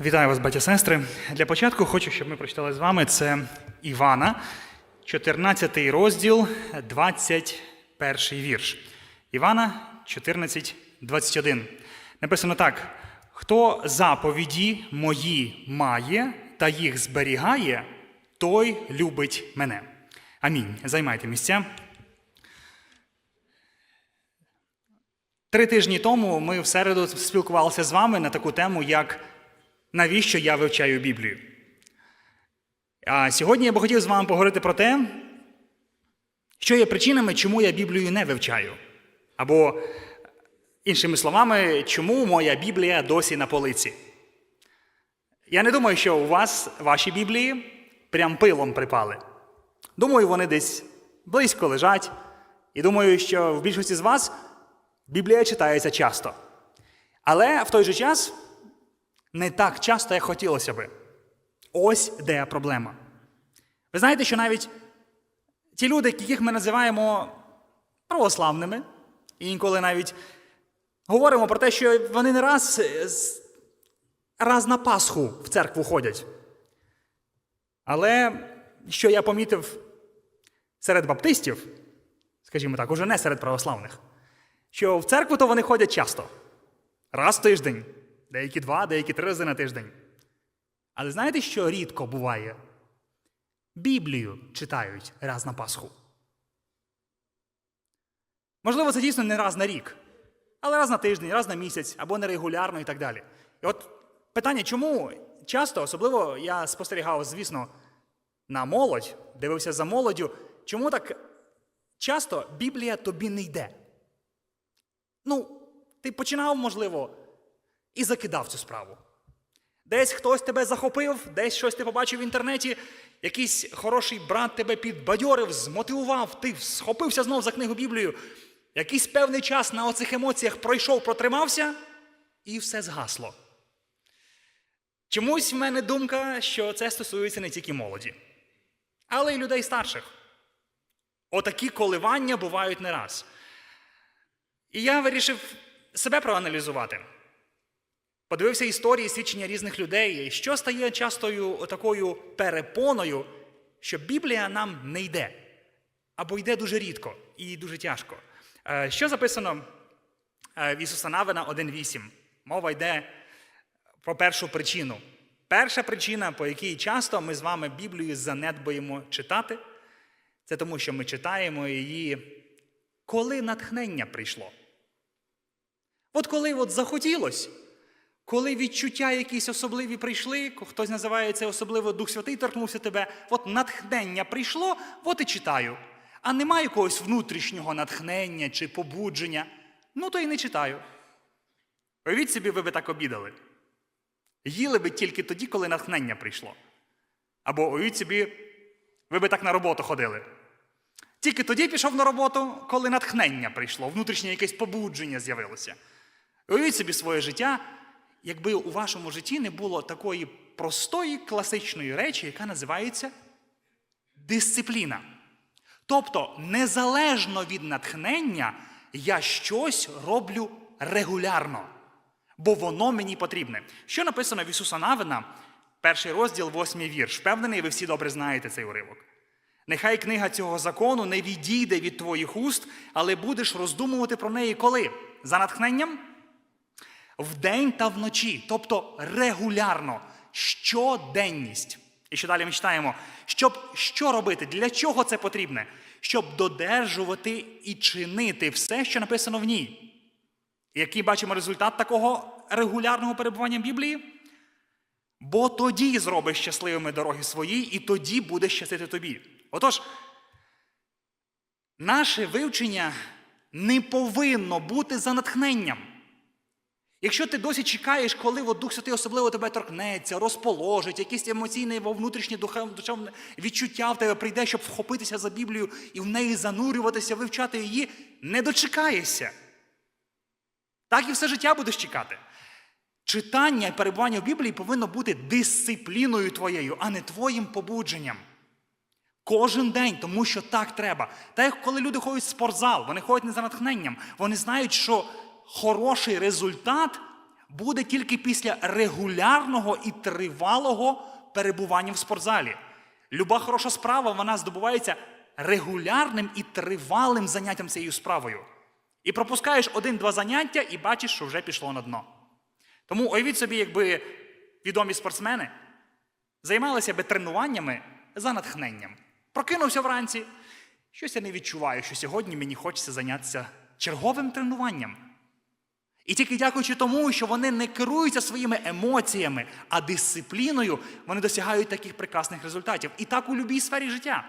Вітаю вас, батя сестри. Для початку хочу, щоб ми прочитали з вами це Івана, 14 розділ, 21 вірш. Івана 14, 21. Написано так: хто заповіді мої має та їх зберігає, той любить мене. Амінь. Займайте місця. Три тижні тому ми в середу спілкувалися з вами на таку тему, як навіщо я вивчаю Біблію. А сьогодні я би хотів з вами поговорити про те, що є причинами, чому я Біблію не вивчаю. Або, іншими словами, чому моя Біблія досі на полиці. Я не думаю, що у вас ваші Біблії прям пилом припали. Думаю, вони десь близько лежать. І думаю, що в більшості з вас Біблія читається часто. Але в той же час не так часто, як хотілося би. Ось де проблема. Ви знаєте, що навіть ті люди, яких ми називаємо православними, і інколи навіть говоримо про те, що вони не раз, е, раз на Пасху в церкву ходять. Але що я помітив серед баптистів, скажімо так, уже не серед православних, що в церкву то вони ходять часто. Раз в тиждень, деякі два, деякі три рази на тиждень. Але знаєте, що рідко буває? Біблію читають раз на Пасху. Можливо, це дійсно не раз на рік, але раз на тиждень, раз на місяць або нерегулярно і так далі. І от питання, чому часто, особливо я спостерігав, звісно, на молодь, дивився за молоддю, чому так часто Біблія тобі не йде? Ну, ти починав, можливо, і закидав цю справу. Десь хтось тебе захопив, десь щось ти побачив в інтернеті, якийсь хороший брат тебе підбадьорив, змотивував, ти схопився знов за книгу Біблію. Якийсь певний час на оцих емоціях пройшов, протримався, і все згасло. Чомусь в мене думка, що це стосується не тільки молоді, але й людей старших. Отакі коливання бувають не раз. І я вирішив себе проаналізувати. Подивився історії свідчення різних людей, що стає частою такою перепоною, що Біблія нам не йде, або йде дуже рідко і дуже тяжко. Е, Що записано е, в Ісуса Навина 1.8? Мова йде про першу причину. Перша причина, по якій часто ми з вами Біблію занедбаємо читати, це тому, що ми читаємо її, коли натхнення прийшло. От коли от захотілось, коли відчуття якісь особливі прийшли, хтось називає це особливо Дух Святий торкнувся тебе, от натхнення прийшло, от і читаю. А немає якогось внутрішнього натхнення чи побудження, ну то і не читаю. Уявіть собі, ви би так обідали. Їли би тільки тоді, коли натхнення прийшло. Або уявіть собі, ви би так на роботу ходили. Тільки тоді пішов на роботу, коли натхнення прийшло, внутрішнє якесь побудження з'явилося. Уявіть собі своє життя, якби у вашому житті не було такої простої класичної речі, яка називається дисципліна. Тобто, незалежно від натхнення, я щось роблю регулярно, бо воно мені потрібне. Що написано в Ісуса Навина, перший розділ, восьмий вірш. Впевнений, ви всі добре знаєте цей уривок. Нехай книга цього закону не відійде від твоїх уст, але будеш роздумувати про неї коли? За натхненням? Вдень та вночі, тобто регулярно, щоденність. І що далі ми читаємо? Щоб що робити? Для чого це потрібне? Щоб додержувати і чинити все, що написано в ній. Який бачимо результат такого регулярного перебування в Біблії? Бо тоді зробиш щасливими дороги свої, і тоді буде щастити тобі. Отож, наше вивчення не повинно бути за натхненням. Якщо ти досі чекаєш, коли от Дух Святий особливо тебе торкнеться, розположить, якісь емоційне або внутрішнє духов- душевне відчуття в тебе прийде, щоб вхопитися за Біблію і в неї занурюватися, вивчати її, не дочекаєшся. Так і все життя будеш чекати. Читання і перебування в Біблії повинно бути дисципліною твоєю, а не твоїм побудженням. Кожен день, тому що так треба. Так як коли люди ходять в спортзал, вони ходять не за натхненням. Вони знають, що хороший результат буде тільки після регулярного і тривалого перебування в спортзалі. Люба хороша справа вона здобувається регулярним і тривалим заняттям цією справою. І пропускаєш один-два заняття і бачиш, що вже пішло на дно. Тому уявіть собі, якби відомі спортсмени займалися би тренуваннями за натхненням. Прокинувся вранці. Щось я не відчуваю, що сьогодні мені хочеться зайнятися черговим тренуванням. І тільки дякуючи тому, що вони не керуються своїми емоціями, а дисципліною, вони досягають таких прекрасних результатів. І так у будь-якій сфері життя.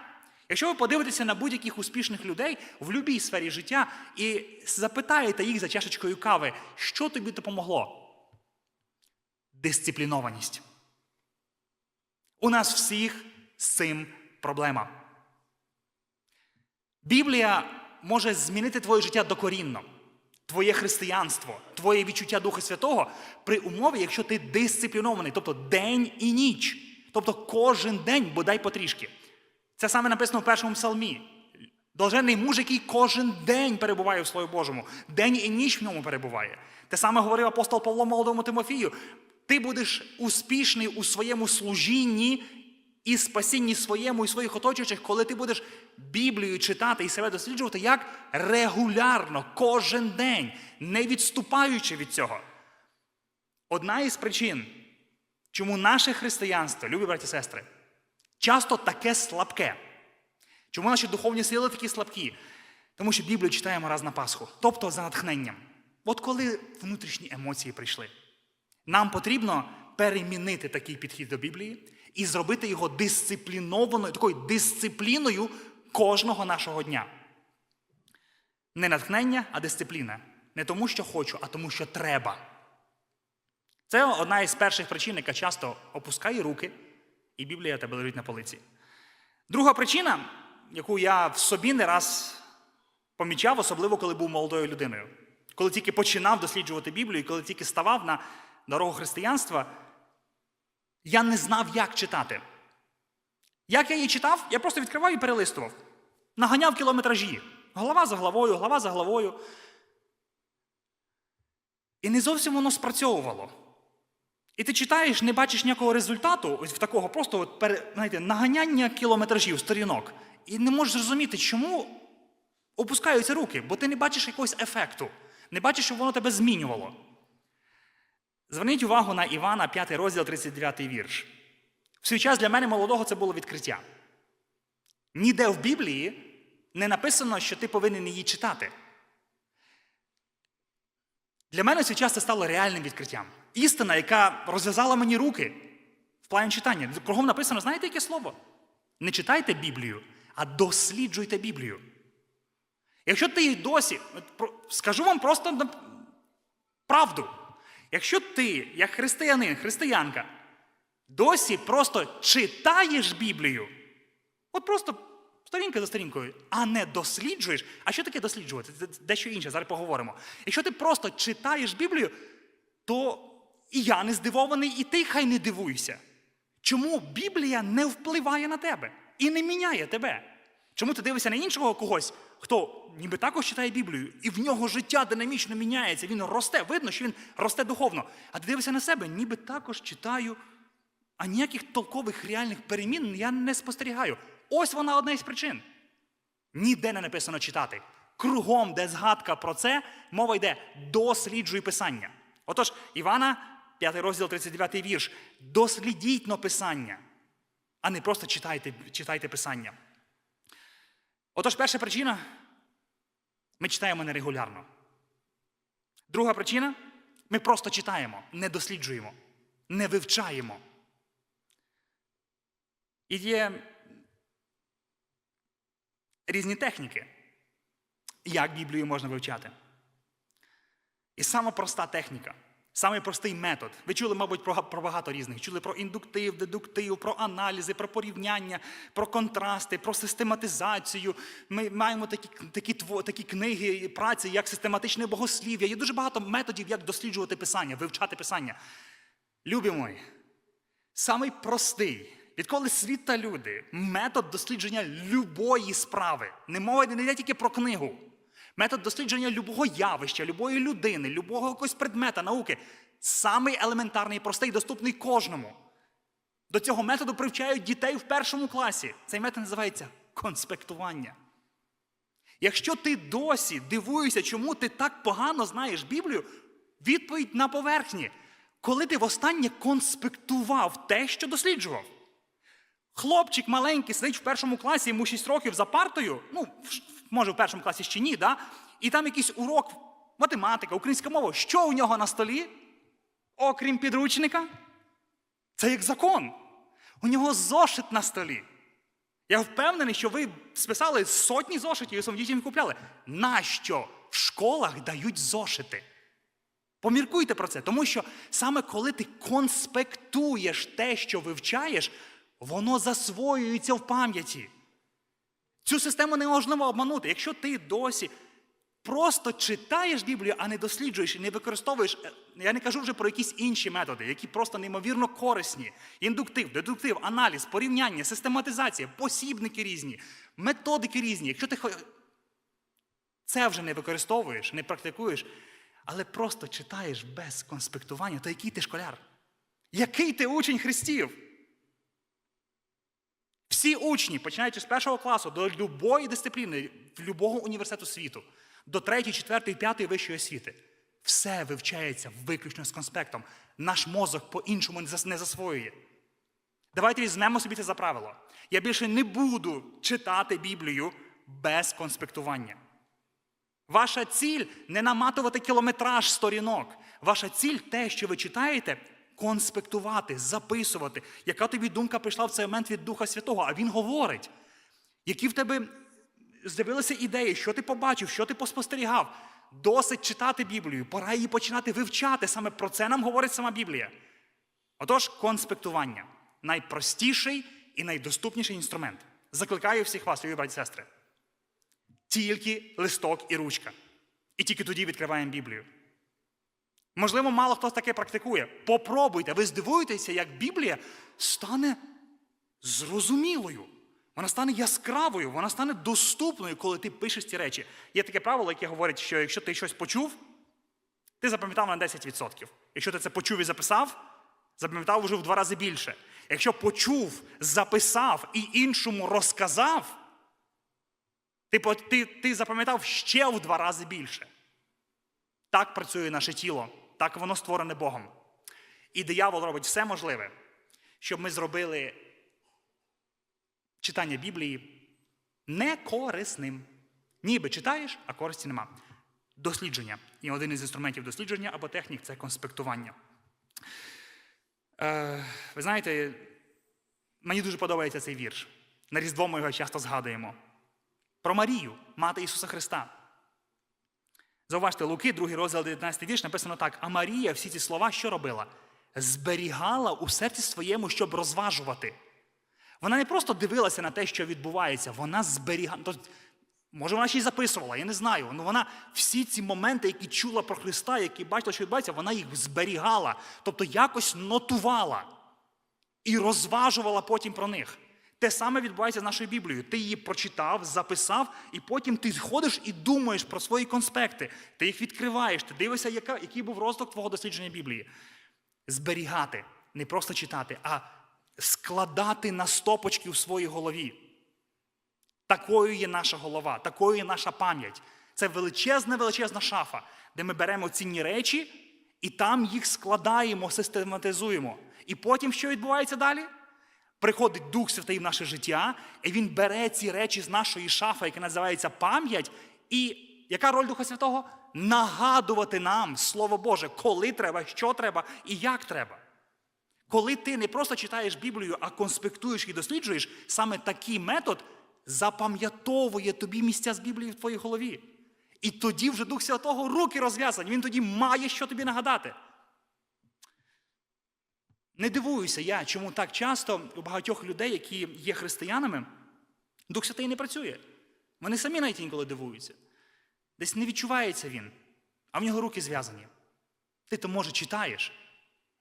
Якщо ви подивитеся на будь-яких успішних людей в будь-якій сфері життя і запитаєте їх за чашечкою кави, що тобі допомогло? Дисциплінованість. У нас всіх з цим проблема. Біблія може змінити твоє життя докорінно, твоє християнство, твоє відчуття Духа Святого при умові, якщо ти дисциплінований, тобто день і ніч, тобто кожен день, бодай потрішки. Це саме написано в першому псалмі. Блаженний муж, який кожен день перебуває в Слові Божому, день і ніч в ньому перебуває. Те саме говорив апостол Павло молодому Тимофію. Ти будеш успішний у своєму служінні і спасінні своєму і своїх оточуючих, коли ти будеш Біблію читати і себе досліджувати як регулярно, кожен день, не відступаючи від цього. Одна із причин, чому наше християнство, любі браті і сестри, часто таке слабке. Чому наші духовні сили такі слабкі? Тому що Біблію читаємо раз на Пасху, тобто за натхненням. От коли внутрішні емоції прийшли, нам потрібно перемінити такий підхід до Біблії і зробити його дисциплінованою, такою дисципліною кожного нашого дня. Не натхнення, а дисципліна. Не тому, що хочу, а тому, що треба. Це одна із перших причин, яка часто опускає руки, і Біблія тебе лежить на полиці. Друга причина, яку я в собі не раз помічав, особливо коли був молодою людиною, коли тільки починав досліджувати Біблію, коли тільки ставав на дорогу християнства, я не знав, як читати. Як я її читав, я просто відкривав і перелистував. Наганяв кілометражі. Глава за главою, глава за главою. І не зовсім воно спрацьовувало. І ти читаєш, не бачиш ніякого результату, ось в такого просто от, знаєте, наганяння кілометражів, сторінок. І не можеш зрозуміти, чому опускаються руки, бо ти не бачиш якогось ефекту, не бачиш, щоб воно тебе змінювало. Зверніть увагу на Івана, 5 розділ, 39 вірш. В свій час для мене молодого це було відкриття. Ніде в Біблії не написано, що ти повинен її читати. Для мене свій час це стало реальним відкриттям. Істина, яка розв'язала мені руки в плані читання. Кругом написано, знаєте, яке слово? Не читайте Біблію, а досліджуйте Біблію. Якщо ти й досі, скажу вам просто правду. Якщо ти, як християнин, християнка, досі просто читаєш Біблію, от просто сторінка за сторінкою, а не досліджуєш. А що таке досліджувати? Це дещо інше, зараз поговоримо. Якщо ти просто читаєш Біблію, то і я не здивований, і ти хай не дивуйся. Чому Біблія не впливає на тебе і не міняє тебе? Чому ти дивишся на іншого когось, хто ніби також читає Біблію, і в нього життя динамічно міняється, він росте, видно, що він росте духовно. А ти дивишся на себе, ніби також читаю, а ніяких толкових реальних перемін я не спостерігаю. Ось вона одна із причин. Ніде не написано читати. Кругом, де згадка про це, мова йде досліджуй писання. Отож, Івана, 5 розділ, 39 вірш. Дослідіть но писання, а не просто читайте, читайте писання. Отож, перша причина ми читаємо нерегулярно. Друга причина ми просто читаємо, не досліджуємо, не вивчаємо. І є різні техніки, як Біблію можна вивчати. І сама проста техніка, самий простий метод. Ви чули, мабуть, про, багато різних. Чули про індуктив, дедуктив, про аналізи, про порівняння, про контрасти, про систематизацію. Ми маємо такі, такі, такі книги праці, як систематичне богослів'я. Є дуже багато методів, як досліджувати писання, вивчати писання. Любі мої, самий простий, відколи світ та люди, метод дослідження любої справи. Не мова не йде тільки про книгу, Метод дослідження любого явища, любої людини, любого якогось предмета науки самий елементарний, простий, доступний кожному. До цього методу привчають дітей в першому класі. Цей метод називається конспектування. Якщо ти досі дивуєшся, чому ти так погано знаєш Біблію, відповідь на поверхні. Коли ти востаннє конспектував те, що досліджував. Хлопчик маленький сидить в першому класі, йому 6 років за партою, ну, може, в першому класі ще ні, да? і там якийсь урок математика, українська мова. Що у нього на столі? Окрім підручника? Це як закон. У нього зошит на столі. Я впевнений, що ви списали сотні зошитів і своїм дітям купляли. Нащо в школах дають зошити? Поміркуйте про це, тому що саме коли ти конспектуєш те, що вивчаєш, воно засвоюється в пам'яті. Цю систему неможливо обманути. Якщо ти досі просто читаєш Біблію, а не досліджуєш і не використовуєш, е, я не кажу вже про якісь інші методи, які просто неймовірно корисні: індуктив, дедуктив, аналіз, порівняння, систематизація, посібники різні, методики різні. Якщо ти це вже не використовуєш, не практикуєш, але просто читаєш без конспектування, то який ти школяр? Який ти учень Христів? Всі учні, починаючи з першого класу до любої дисципліни, любого університету світу, до третьої, четвертої, п'ятої вищої освіти, все вивчається виключно з конспектом. Наш мозок по-іншому не засвоює. Давайте візьмемо собі це за правило. Я більше не буду читати Біблію без конспектування. Ваша ціль не наматувати кілометраж сторінок. Ваша ціль те, що ви читаєте, конспектувати, записувати. Яка тобі думка прийшла в цей момент від Духа Святого? А він говорить, які в тебе з'явилися ідеї, що ти побачив, що ти поспостерігав. Досить читати Біблію, пора її починати вивчати. Саме про це нам говорить сама Біблія. Отож, конспектування найпростіший і найдоступніший інструмент. Закликаю всіх вас, любі браті сестри. Тільки листок і ручка. І тільки тоді відкриваємо Біблію. Можливо, мало хто таке практикує. Попробуйте, ви здивуєтеся, як Біблія стане зрозумілою. Вона стане яскравою, вона стане доступною, коли ти пишеш ці речі. Є таке правило, яке говорить, що якщо ти щось почув, ти запам'ятав на 10%. Якщо ти це почув і записав, запам'ятав вже в два рази більше. Якщо почув, записав і іншому розказав, ти, ти, ти запам'ятав ще в два рази більше. Так працює наше тіло, так воно створене Богом. І диявол робить все можливе, щоб ми зробили читання Біблії некорисним. Ніби читаєш, а користі нема. Дослідження. І один із інструментів дослідження або технік це конспектування. Е, ви знаєте, мені дуже подобається цей вірш. На Різдво ми його часто згадуємо. Про Марію, мати Ісуса Христа. Зауважте, Луки, другий розділ, 19 вірш, написано так: а Марія всі ці слова що робила? Зберігала у серці своєму, щоб розважувати. Вона не просто дивилася на те, що відбувається, вона зберігала. Тобто, може, вона ще й записувала, я не знаю. але вона всі ці моменти, які чула про Христа, які бачила, що відбувається, вона їх зберігала, тобто якось нотувала і розважувала потім про них. Те саме відбувається з нашою Біблією. Ти її прочитав, записав, і потім ти ходиш і думаєш про свої конспекти. Ти їх відкриваєш, ти дивишся, яка, який був роздок твого дослідження Біблії. Зберігати, не просто читати, а складати на стопочки в своїй голові. Такою є наша голова, такою є наша пам'ять. Це величезна, величезна шафа, де ми беремо цінні речі і там їх складаємо, систематизуємо. І потім що відбувається далі? Приходить Дух Святий в наше життя, і він бере ці речі з нашої шафи, яка називається пам'ять. І яка роль Духа Святого? Нагадувати нам Слово Боже, коли треба, що треба і як треба. Коли ти не просто читаєш Біблію, а конспектуєш і досліджуєш, саме такий метод запам'ятовує тобі місця з Біблії в твоїй голові. І тоді вже Дух Святого руки розв'язані, він тоді має що тобі нагадати. Не дивуюся я, чому так часто у багатьох людей, які є християнами, Дух Святий не працює. Вони самі навіть інколи дивуються. Десь не відчувається він, а в нього руки зв'язані. Ти то, може, читаєш,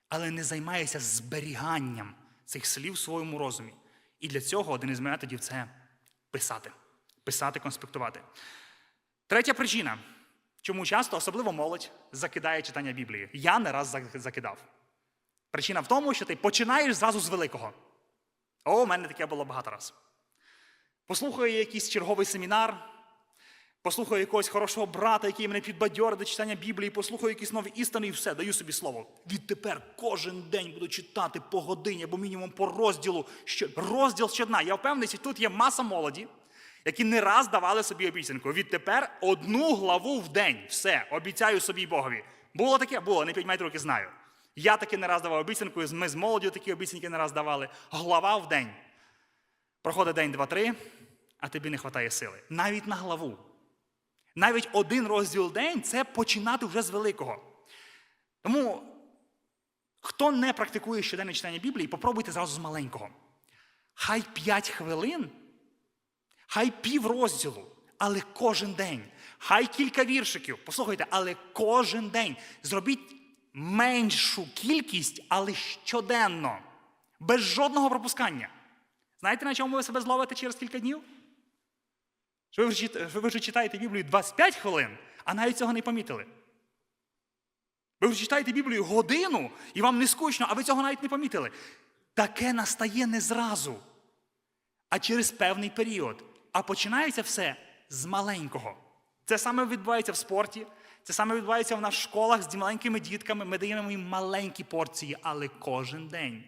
але не займаєшся зберіганням цих слів в своєму розумі. І для цього один із методів це писати. Писати, конспектувати. Третя причина, чому часто, особливо молодь, закидає читання Біблії. Я не раз закидав. Причина в тому, що ти починаєш зразу з великого. О, у мене таке було багато разів. Послухаю якийсь черговий семінар, послухаю якогось хорошого брата, який мене підбадьорить до читання Біблії, послухаю якісь нові істини і все, даю собі слово. Відтепер кожен день буду читати по годині або мінімум по розділу. Що... Розділ щодня. Я впевнений, тут є маса молоді, які не раз давали собі обіцянку. Відтепер одну главу в день. Все, обіцяю собі Богові. Було таке? Було, не піднімайте руки, знаю. Я таки не раз давав обіцянку, і ми з молоддю такі обіцянки не раз давали. Глава в день. Проходить день, два, три, а тобі не вистачає сили. Навіть на главу. Навіть один розділ день це починати вже з великого. Тому, хто не практикує щоденне читання Біблії, попробуйте зразу з маленького. Хай 5 хвилин, хай пів розділу, але кожен день. Хай кілька віршиків. Послухайте, але кожен день. Зробіть меншу кількість, але щоденно, без жодного пропускання. Знаєте, на чому ви себе зловите через кілька днів? Що ви вже, читаєте Біблію 25 хвилин, а навіть цього не помітили. Ви вже читаєте Біблію годину, і вам не скучно, а ви цього навіть не помітили. Таке настає не зразу, а через певний період. А починається все з маленького. Це саме відбувається в спорті, це саме відбувається в наших школах з маленькими дітками. Ми даємо їм маленькі порції, але кожен день.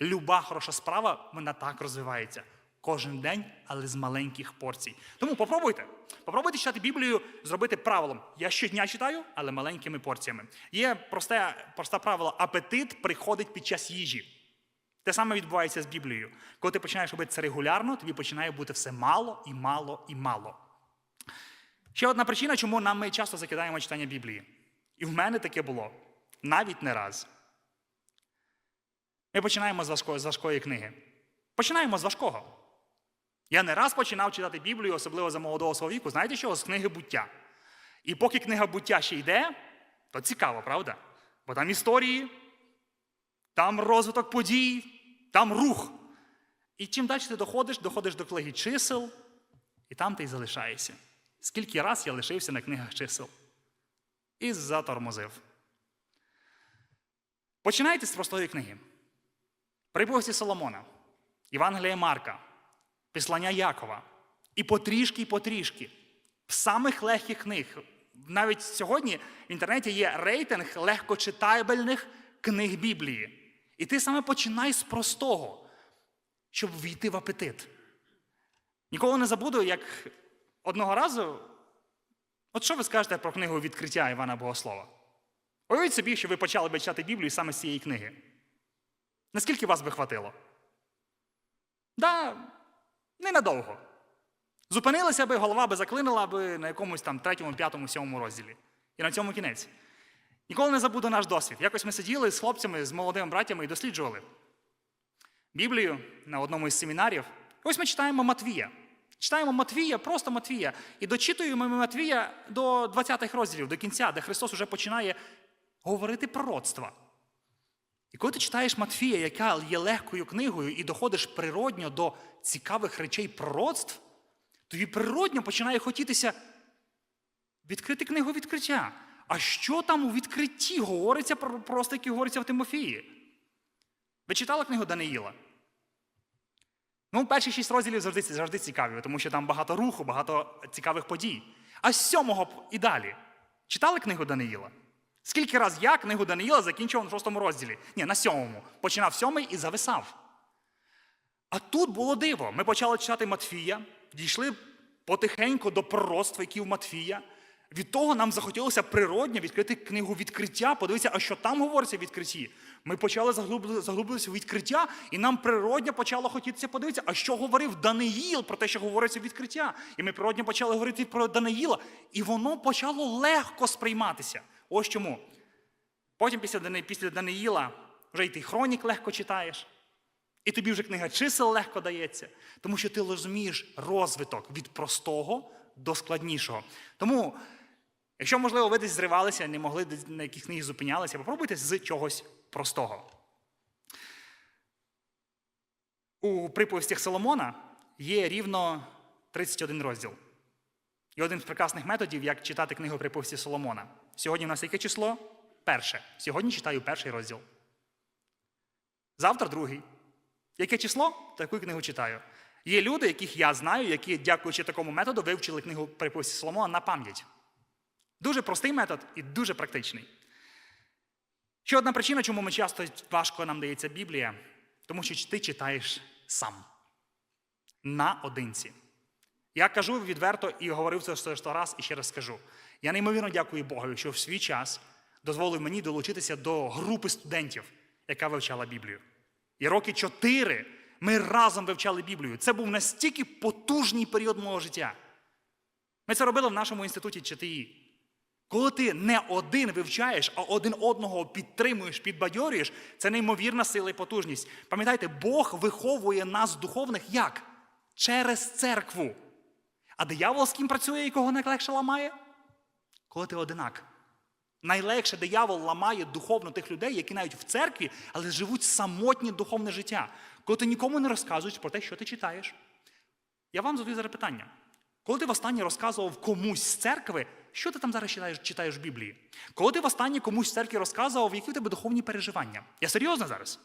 Люба хороша справа, вона так розвивається. Кожен день, але з маленьких порцій. Тому попробуйте. Попробуйте читати Біблію, зробити правилом. Я щодня читаю, але маленькими порціями. Є просте, просте правило: апетит приходить під час їжі. Те саме відбувається з Біблією. Коли ти починаєш робити це регулярно, тобі починає бути все мало і мало і мало. Ще одна причина, чому нам ми часто закидаємо читання Біблії. І в мене таке було навіть не раз. Ми починаємо з важкої, з важкої книги. Починаємо з важкого. Я не раз починав читати Біблію, особливо за молодого свого віку, знаєте що? З книги буття. І поки книга буття ще йде, то цікаво, правда? Бо там історії, там розвиток подій, там рух. І чим далі ти доходиш, доходиш до книги чисел, і там ти й залишаєшся. Скільки раз я лишився на книгах чисел? І затормозив. Починайте з простої книги. Приповісті Соломона, Євангелія Марка, Післання Якова. І потрішки, і потрішки. В самих легких книг. Навіть сьогодні в інтернеті є рейтинг легкочитабельних книг Біблії. І ти саме починай з простого, щоб війти в апетит. Ніколи не забуду, як одного разу. От що ви скажете про книгу відкриття Івана Богослова? Уявіть собі, що ви почали би читати Біблію саме з цієї книги. Наскільки вас би хватило? Да, ненадовго. Зупинилися би, голова би заклинила би на якомусь там третьому, п'ятому, сьомому розділі. І на цьому кінець. Ніколи не забуду наш досвід. Якось ми сиділи з хлопцями, з молодими братями і досліджували Біблію на одному із семінарів. Ось ми читаємо Матвія. Читаємо Матвія, просто Матвія. І дочитуємо ми Матвія до 20-х розділів, до кінця, де Христос уже починає говорити пророцтва. І коли ти читаєш Матфія, яка є легкою книгою, і доходиш природньо до цікавих речей пророцтв, тобі природньо починає хотітися відкрити книгу відкриття. А що там у відкритті говориться про просто, як і говориться в Тимофії? Ви читали книгу Даниїла? Ну, перші шість розділів завжди, завжди цікаві, тому що там багато руху, багато цікавих подій. А з сьомого і далі. Читали книгу Даниїла? Скільки раз я книгу Даниїла закінчував на шостому розділі? Ні, на сьомому. Починав сьомий і зависав. А тут було диво. Ми почали читати Матфія, дійшли потихеньку до пророцтва, які в Матфія. Від того нам захотілося природньо відкрити книгу відкриття, подивитися, а що там говориться в відкритті. Ми почали заглублитися в відкриття, і нам природньо почало хотітися подивитися, а що говорив Даниїл про те, що говориться відкриття. І ми природньо почали говорити про Даниїла, і воно почало легко сприйматися. Ось чому. Потім після, після Даниїла вже й ти хронік легко читаєш. І тобі вже книга чисел легко дається, тому що ти розумієш розвиток від простого до складнішого. Тому, якщо, можливо, ви десь зривалися, не могли на яких книги зупинялися, попробуйте з чогось простого. У приповістях Соломона є рівно 31 розділ. І один з прекрасних методів, як читати книгу приповісті Соломона. Сьогодні в нас яке число? Перше. Сьогодні читаю перший розділ. Завтра другий. Яке число? Таку книгу читаю. Є люди, яких я знаю, які, дякуючи такому методу, вивчили книгу приповісті Соломона на пам'ять. Дуже простий метод і дуже практичний. Ще одна причина, чому ми часто важко нам дається Біблія, тому що ти читаєш сам. Наодинці. Я кажу відверто і говорив це сто раз і ще раз скажу. Я неймовірно дякую Богу, що в свій час дозволив мені долучитися до групи студентів, яка вивчала Біблію. І роки чотири ми разом вивчали Біблію. Це був настільки потужний період мого життя. Ми це робили в нашому інституті ЧТІ. Коли ти не один вивчаєш, а один одного підтримуєш, підбадьорюєш, це неймовірна сила і потужність. Пам'ятайте, Бог виховує нас духовних як? Через церкву. А диявол з ким працює і кого найлегше ламає? Коли ти одинак. Найлегше диявол ламає духовно тих людей, які навіть в церкві, але живуть самотнє духовне життя. Коли ти нікому не розказуєш про те, що ти читаєш. Я вам задаю зараз питання. Коли ти востаннє розказував комусь з церкви, що ти там зараз читаєш, читаєш в Біблії? Коли ти востаннє комусь з церкви розказував, які в тебе духовні переживання? Я серйозно зараз?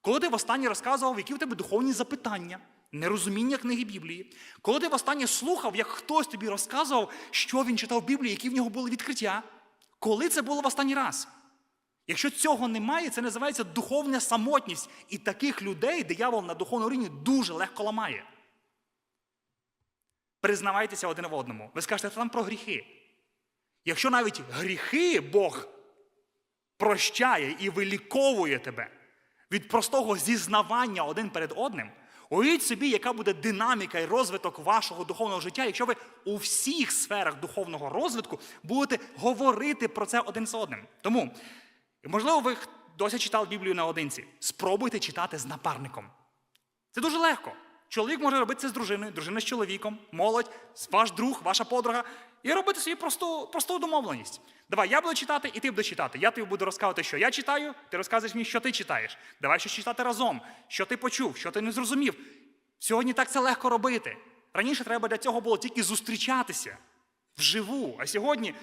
Коли ти востаннє розказував, які в тебе духовні запитання, нерозуміння книги Біблії, коли ти востаннє слухав, як хтось тобі розказував, що він читав в Біблії, які в нього були відкриття, коли це було в останній раз? Якщо цього немає, це називається духовна самотність. І таких людей диявол на духовному рівні дуже легко ламає. Признавайтеся один в одному. Ви скажете, це там про гріхи. Якщо навіть гріхи Бог прощає і виліковує тебе від простого зізнавання один перед одним, уявіть собі, яка буде динаміка і розвиток вашого духовного життя, якщо ви у всіх сферах духовного розвитку будете говорити про це один з одним. Тому, можливо, ви досі читали Біблію наодинці. Спробуйте читати з напарником. Це дуже легко. Чоловік може робити це з дружиною, дружина з чоловіком, молодь, ваш друг, ваша подруга, і робити собі просту, просту домовленість. Давай, я буду читати, і ти будеш читати. Я тобі буду розказувати, що я читаю, ти розказуєш мені, що ти читаєш. Давай щось читати разом, що ти почув, що ти не зрозумів. Сьогодні так це легко робити. Раніше треба для цього було тільки зустрічатися вживу. А сьогодні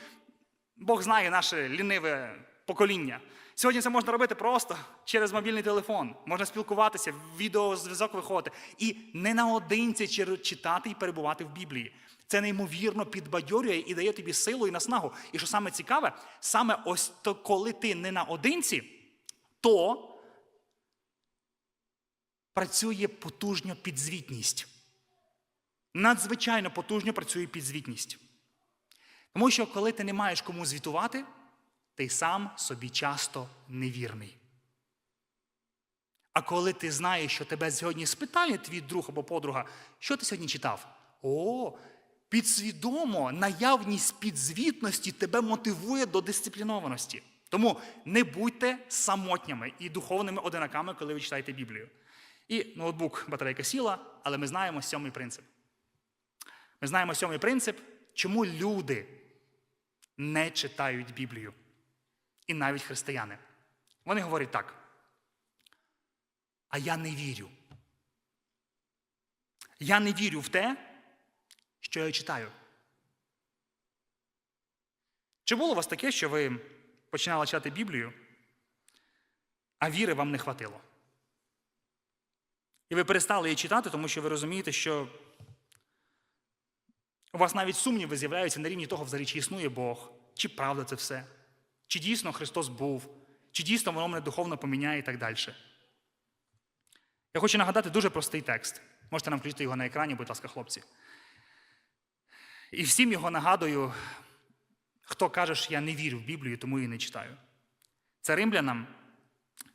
Бог знає наше ліниве покоління. Сьогодні це можна робити просто через мобільний телефон. Можна спілкуватися, відеозв'язок виходити. І не наодинці читати і перебувати в Біблії. Це неймовірно підбадьорює і дає тобі силу і наснагу. І що саме цікаве, саме ось то, коли ти не наодинці, то працює потужно підзвітність. Надзвичайно потужно працює підзвітність. Тому що коли ти не маєш кому звітувати, ти сам собі часто невірний. А коли ти знаєш, що тебе сьогодні спитає твій друг або подруга, що ти сьогодні читав? О, підсвідомо наявність підзвітності тебе мотивує до дисциплінованості. Тому не будьте самотніми і духовними одинаками, коли ви читаєте Біблію. І ноутбук батарейка сіла, але ми знаємо сьомий принцип. Ми знаємо сьомий принцип, чому люди не читають Біблію. І навіть християни. Вони говорять так. А я не вірю. Я не вірю в те, що я читаю. Чи було у вас таке, що ви починали читати Біблію, а віри вам не хватило? І ви перестали її читати, тому що ви розумієте, що у вас навіть сумніви з'являються на рівні того, взагалі, чи існує Бог, чи правда це все, чи дійсно Христос був, чи дійсно воно мене духовно поміняє і так далі. Я хочу нагадати дуже простий текст. Можете нам включити його на екрані, будь ласка, хлопці. І всім його нагадую, хто каже, що я не вірю в Біблію, тому її не читаю. Це римлянам,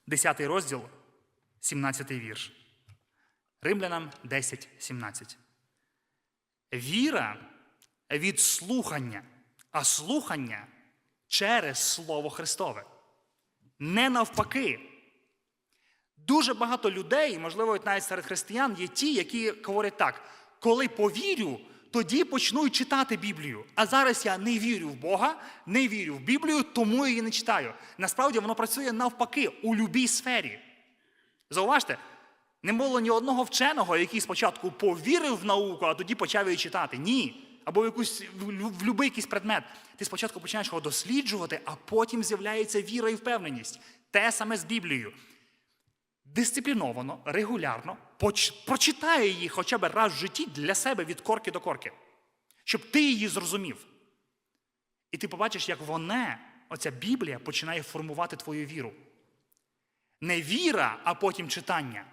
10 розділ, 17 вірш. Римлянам 10, 17. Віра від слухання, а слухання через Слово Христове. Не навпаки. Дуже багато людей, можливо, навіть серед християн, є ті, які говорять так: коли повірю, тоді почну читати Біблію. А зараз я не вірю в Бога, не вірю в Біблію, тому її не читаю. Насправді воно працює навпаки у любій сфері. Зауважте, не було ні одного вченого, який спочатку повірив в науку, а тоді почав її читати. Ні. Або в якусь в, будь-який якийсь предмет. Ти спочатку починаєш його досліджувати, а потім з'являється віра і впевненість. Те саме з Біблією. Дисципліновано, регулярно прочитай її хоча б раз в житті для себе від корки до корки, щоб ти її зрозумів. І ти побачиш, як вона, оця Біблія, починає формувати твою віру. Не віра, а потім читання.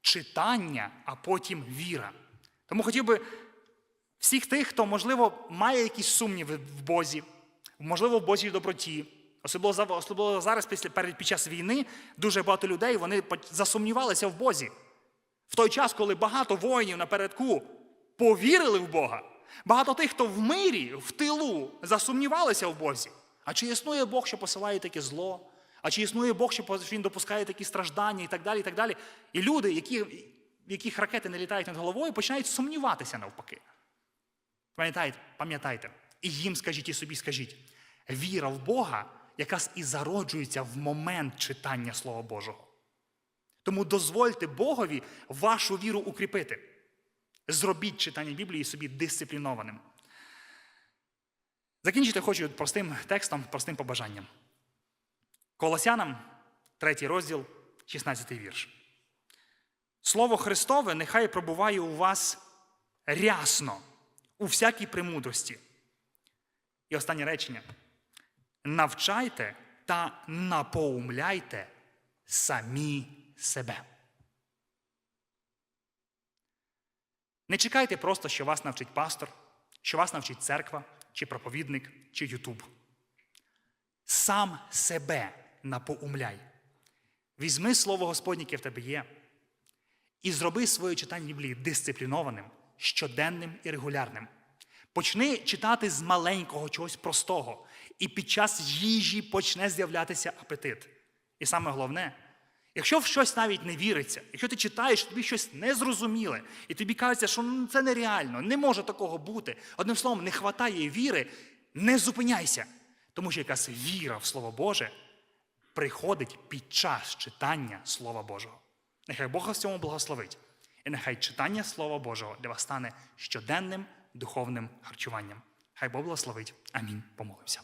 Читання, а потім віра. Тому хотів би всіх тих, хто, можливо, має якісь сумніви в Бозі, можливо, в Божій доброті. Особливо, особливо зараз, після, під час війни, дуже багато людей вони засумнівалися в Бозі. В той час, коли багато воїнів напередку повірили в Бога, багато тих, хто в мирі, в тилу, засумнівалися в Бозі. А чи існує Бог, що посилає таке зло? А чи існує Бог, що він допускає такі страждання і так далі, і так далі? І люди, які, яких ракети не літають над головою, починають сумніватися навпаки. Пам'ятайте, пам'ятайте, і їм скажіть, і собі скажіть. Віра в Бога якраз і зароджується в момент читання Слова Божого. Тому дозвольте Богові вашу віру укріпити. Зробіть читання Біблії собі дисциплінованим. Закінчити хочу простим текстом, простим побажанням. Колосянам, третій розділ, 16 вірш. Слово Христове нехай пробуває у вас рясно, у всякій премудрості. І останнє речення. Навчайте та напоумляйте самі себе. Не чекайте просто, що вас навчить пастор, що вас навчить церква, чи проповідник, чи Ютуб. Сам себе напоумляй. Візьми слово Господнє, яке в тебе є, і зроби своє читання Біблії дисциплінованим, щоденним і регулярним. Почни читати з маленького чогось простого, і під час їжі почне з'являтися апетит. І саме головне, якщо в щось навіть не віриться, якщо ти читаєш, тобі щось незрозуміле, і тобі кажеться, що ну, це нереально, не може такого бути. Одним словом, не вистачає віри, не зупиняйся. Тому що якась віра в Слово Боже приходить під час читання Слова Божого. Нехай Бог в цьому благословить. І нехай читання Слова Божого для вас стане щоденним духовним харчуванням. Хай Бог благословить. Амінь. Помолимося.